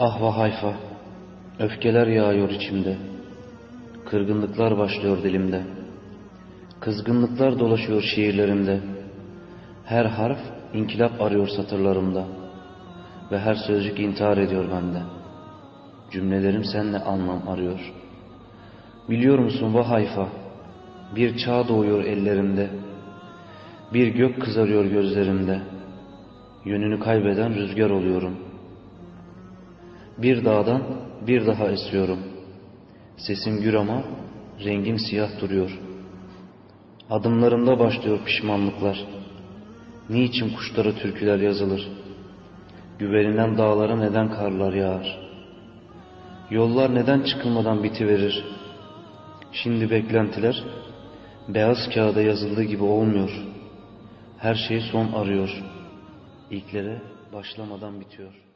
Ah vah hayfa, öfkeler yağıyor içimde. Kırgınlıklar başlıyor dilimde. Kızgınlıklar dolaşıyor şiirlerimde. Her harf inkılap arıyor satırlarımda. Ve her sözcük intihar ediyor bende. Cümlelerim seninle anlam arıyor. Biliyor musun vah hayfa, bir çağ doğuyor ellerimde. Bir gök kızarıyor gözlerimde. Yönünü kaybeden rüzgar oluyorum. Bir dağdan bir daha esiyorum. Sesim gür ama rengim siyah duruyor. Adımlarımda başlıyor pişmanlıklar. Niçin kuşlara türküler yazılır? Güverilen dağlara neden karlar yağar? Yollar neden çıkılmadan bitiverir? Şimdi beklentiler beyaz kağıda yazıldığı gibi olmuyor. Her şey son arıyor. İlklere başlamadan bitiyor.